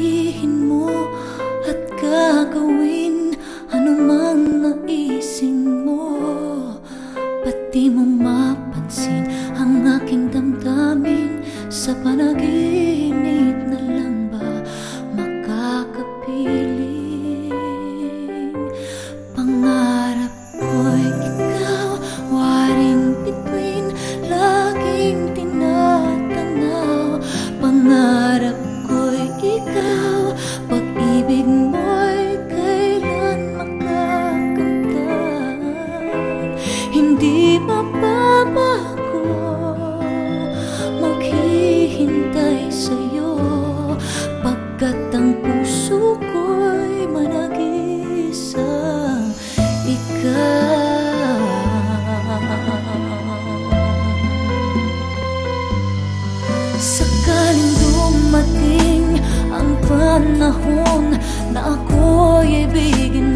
sabihin mo at gagawin. Ano mang naisin mo Pati mo mapansin ang aking damdamin Sa panaginip Sakaling dumating ang panahon na ako'y ibigin